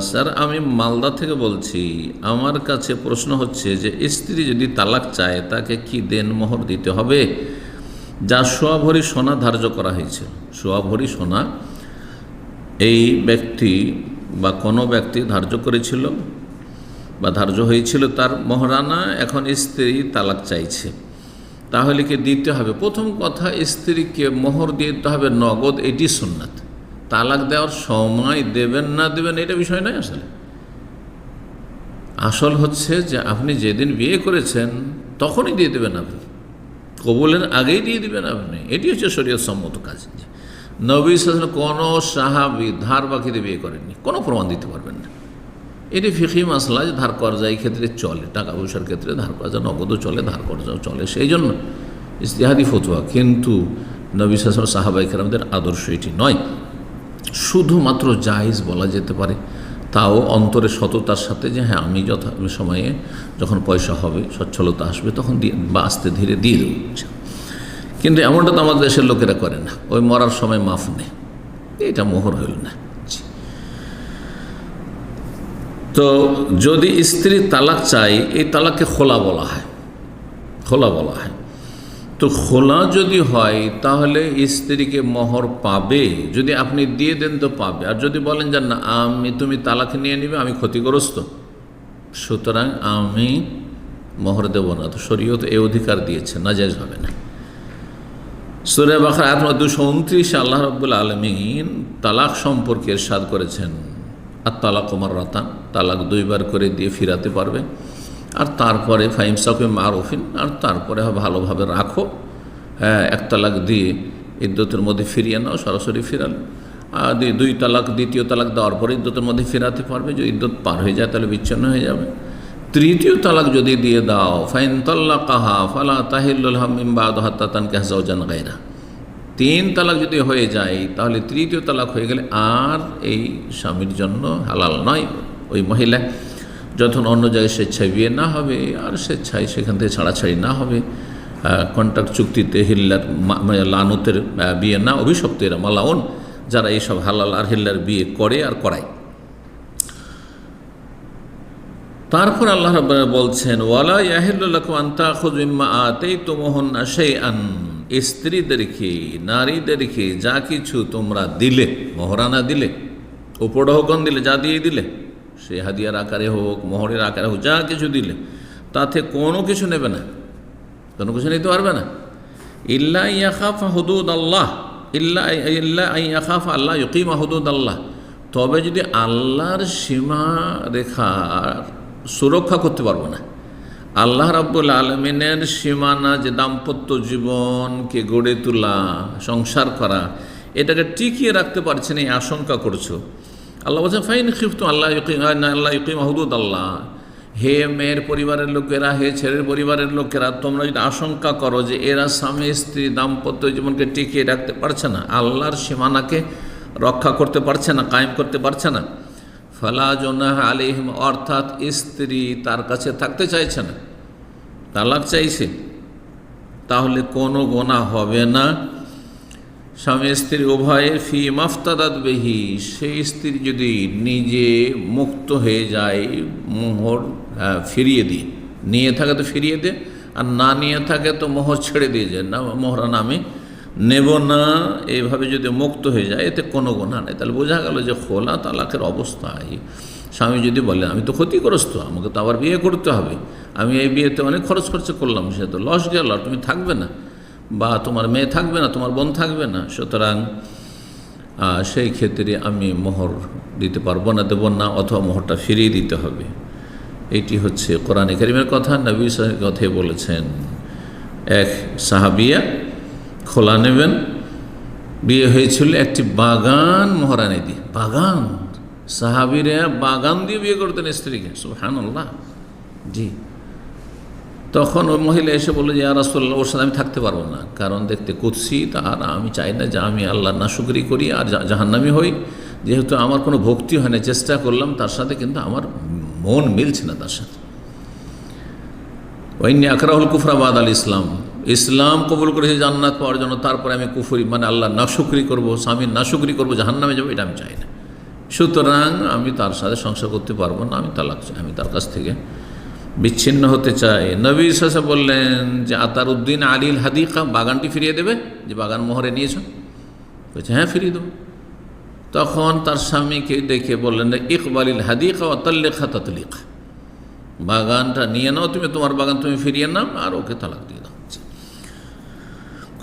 Sir, আমি মালদা থেকে বলছি। আমার কাছে প্রশ্ন হচ্ছে যে, স্ত্রী যদি তালাক চায়, তাকে কি দেন মোহর দিতে হবে? যা সোয়া ভরি সোনা ধার্য করা হয়েছে। সোয়া ভরি সোনা এই ব্যক্তি বা কোনো ব্যক্তি ধার্য করেছিল বা ধার্য হয়েছিল তার মহারানা, এখন স্ত্রী তালাক চাইছে। তাহলে কি দিতে হবে? প্রথম কথা, স্ত্রীকে মোহর দিতে হবে নগদ, এটি সুন্নাত। তালাক দেওয়ার সময় দেবেন না দেবেন, এটা বিষয় নয় আসলে। আসল হচ্ছে যে আপনি যেদিন বিয়ে করেছেন, তখনই দিয়ে দেবেন আপনি। কবুলের আগেই দিয়ে দিবেন আপনি। এটি হচ্ছে শরীয় সম্মত কাজ। নবী সাল কোনো সাহাবি ধার বাকিতে বিয়ে করেননি। কোনো প্রমাণ দিতে পারবেন না। এটি ফিকি মাসলা যে ধার এই ক্ষেত্রে চলে। টাকা পয়সার ক্ষেত্রে ধার কর্জা নগদও চলে, ধার কর্জাও চলে। সেই জন্য ইস্তেহাদি ফতুয়া। কিন্তু নবী সাসম সাহাবাই কেরামদের আদর্শ এটি নয়। শুধুমাত্র জাহিজ বলা যেতে পারে। তাও অন্তরে সততার সাথে যে হ্যাঁ আমি যথা সময়ে যখন পয়সা হবে, সচ্ছলতা আসবে, তখন দিয়ে, বা আস্তে ধীরে দিয়ে দেবো কিন্তু এমনটা তো আমাদের দেশের লোকেরা করে না। ওই মরার সময় মাফ নেই এটা মোহর হইল না। তো যদি স্ত্রী তালাক চাই এই তালাককে খোলা বলা হয়। খোলা বলা হয়। তো খোলা যদি হয়, তাহলে স্ত্রীকে মোহর পাবে। যদি আপনি দিয়ে দেন তো পাবে। আর যদি বলেন যে, না, আমি, তুমি তালাক নিয়ে নিবে, আমি ক্ষতিগ্রস্ত। সুতরাং আমি মোহর দেব না। তো শরীয়ত এ অধিকার দিয়েছে নাজাইজ হবে না। সুরে বাখার আত্মা দুশো উনত্রিশে, আল্লাহ রব্বুল আলমিন তালাক সম্পর্কে এরশাদ করেছেন। আর তালাক কুমার রাতান তালাক দুইবার করে দিয়ে ফিরাতে পারবে। আর তারপরে ফাইম সাকুম মারুফিন, আর তারপরে ভালোভাবে রাখো। হ্যাঁ এক তালাক দিয়ে ইদ্যতের মধ্যে ফিরিয়ে নাও, সরাসরি ফিরাল। আর দুই- দুই তালাক, দ্বিতীয় তালাক দেওয়ার পরে ইদ্যতের মধ্যে ফেরাতে পারবে। যদি ইদ্যত পার হয়ে যায়, তাহলে বিচ্ছিন্ন হয়ে যাবে। তৃতীয় তালাক যদি দিয়ে দাও, ফাইন তাল্লা কাহা ফালা তাহিল্লুল হামিমবাদ হাত্তাতান কাহজাউজান গাইরা তিন তালাক যদি হয়ে যায়, তাহলে তৃতীয় তালাক হয়ে গেলে আর এই স্বামীর জন্য হালাল নয়। ওই মহিলা যখন অন্য জায়গায় স্বেচ্ছায় বিয়ে না হবে, আর স্বেচ্ছায় সেখান থেকে ছাড়াছাড়ি না হবে কন্ট্রাক্ট চুক্তিতে হিল্লার মানে লানতের বিয়ে না অভিশপ্ত এরা মালাউন যারা এইসব হালাল আর হিল্লার বিয়ে করে আর করায়। তারপর আল্লাহ রাব্বানা বলছেন, ওয়ালা ইয়াহিল্লাকুম খুযমিম্মা আতাইতুমুহুন শাইআন। স্ত্রীদেরকে, নারীদেরকে যা কিছু তোমরা দিলে, মহরানা দিলে, উপঢৌকন দিলে, যা দিয়ে দিলে সে হাদিয়ার আকারে হোক, মোহরের আকারে হোক, যা কিছু দিলে, তাতে কোনো কিছু নেবে না। কোনো কিছু নিতে পারবে না। ইল্লা ইয়াখাফা হুদুদ আল্লাহ ইল্লা ইল্লা ইয়াখাফা আল্লাহ ইকিমা হুদুদ আল্লাহ তবে যদি আল্লাহর সীমা রেখার সুরক্ষা করতে পারব না, আল্লাহ রাব্বুল আলমিনের সীমানা যে দাম্পত্য জীবনকে গড়ে তোলা, সংসার করা, এটাকে টিকিয়ে রাখতে পারছে না এই আশঙ্কা করছ। আল্লাহ বলছেন, ফাইন খিফতু আল্লাহ আল্লাহ ইকিম হুদুদ আল্লাহ হে মেয়ের পরিবারের লোকেরা, হে ছেলের পরিবারের লোকেরা, তোমরা যদি আশঙ্কা করো যে এরা স্বামী, স্ত্রী, দাম্পত্য জীবনকে টিকিয়ে রাখতে পারছে না, আল্লাহর সীমানাকে রক্ষা করতে পারছে না, কায়েম করতে পারছে না, ফালা জোনাহ আলিহিম অর্থাৎ স্ত্রী তার কাছে থাকতে চাইছে না, তালাক চাইছে, তাহলে কোনো গোনা হবে না। স্বামী স্ত্রী উভয়ে ফি মাফতাদাত বেহি সেই স্ত্রী যদি নিজে মুক্ত হয়ে যায় মোহর আহ, ফিরিয়ে দিয়ে নিয়ে থাকে তো ফিরিয়ে দে আর না নিয়ে থাকে তো মোহর ছেড়ে দিয়ে যায় না মোহরানা আমি নেব না এইভাবে যদি মুক্ত হয়ে যায় এতে কোনো গোনা নেই। তাহলে বোঝা গেল যে খোলা তালাকের অবস্থায় স্বামী যদি বলে আমি তো ক্ষতিগ্রস্ত আমাকে তো আবার বিয়ে করতে হবে। আমি এই বিয়েতে অনেক খরচ খরচা করলাম সে তো লস গেল তুমি থাকবে না। বা তোমার মেয়ে থাকবে না, তোমার বোন থাকবে না, সুতরাং সেই ক্ষেত্রে আমি মোহর দিতে পারব না, দেবো না, অথবা মোহরটা ফিরিয়ে দিতে হবে। এটি হচ্ছে কোরআনে কারিমের কথা, নবী কথাই বলেছেন। এক সাহাবিয়া খোলা নেবেন, বিয়ে হয়েছিল একটি বাগান মহারানি দিয়ে, বাগান। সাহাবিরা বাগান দিয়ে বিয়ে করতেন স্ত্রীকে সুহান জি। তখন ওই মহিলা এসে বলল যে রাসুল্লাহ ওর সাথে আমি থাকতে পারব না। কারণ দেখতে কুৎসি আর আমি চাই না যে আমি আল্লাহ না নাশুকরি করি আর জাহান্নামি হই। যেহেতু আমার কোনো ভক্তি হয় না, চেষ্টা করলাম তার সাথে, কিন্তু আমার মন মিলছে না তার সাথে। ওইনি আকরাহুল কুফরাবাদ আল ইসলাম। ইসলাম কবুল করেছে জান্নাত পাওয়ার জন্য, তারপরে আমি কুফরি মানে আল্লাহ নাশুকরি করব, স্বামীর নাশুকরি করব, জাহান্নামে যাব, এটা আমি চাই না। সুতরাং আমি তার সাথে সংসার করতে পারব না, আমি তালাক আমি তার কাছ থেকে বিচ্ছিন্ন হতে চায়। নবী সাসা বললেন যে আতার উদ্দিন আলীল হাদিকা, বাগানটি ফিরিয়ে দেবে? যে বাগান মোহরে নিয়েছ? বলছে হ্যাঁ ফিরিয়ে দেবো। তখন তার স্বামীকে দেখে বললেন ইকবালিল হাদিকা অতল্লেখা ততলিকা। বাগানটা নিয়ে নাও, তুমি তোমার বাগান তুমি ফিরিয়ে নাও আর ওকে তালাক দিয়ে দাও।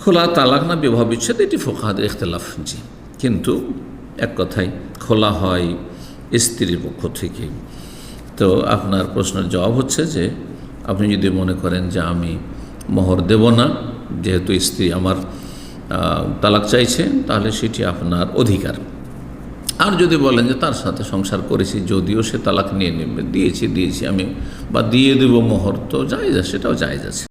খোলা তালাক না, বিবাহ বিচ্ছেদ, এটি ফোকাহাদের ইখতলাফ। জি। কিন্তু এক কথাই খোলা হয় স্ত্রীর পক্ষ থেকে। তো আপনার প্রশ্নের জবাব হচ্ছে যে, আপনি যদি মনে করেন যে আমি মোহর দেব না, যেহেতু স্ত্রী আমার তালাক চাইছে, তাহলে সেটি আপনার অধিকার। আর যদি বলেন যে তার সাথে সংসার করেছি, যদিও সে তালাক নিয়ে নেবে, দিয়েছি দিয়েছি আমি, বা দিয়ে দেব মোহর, তো যায় যা সেটাও যাই আছে।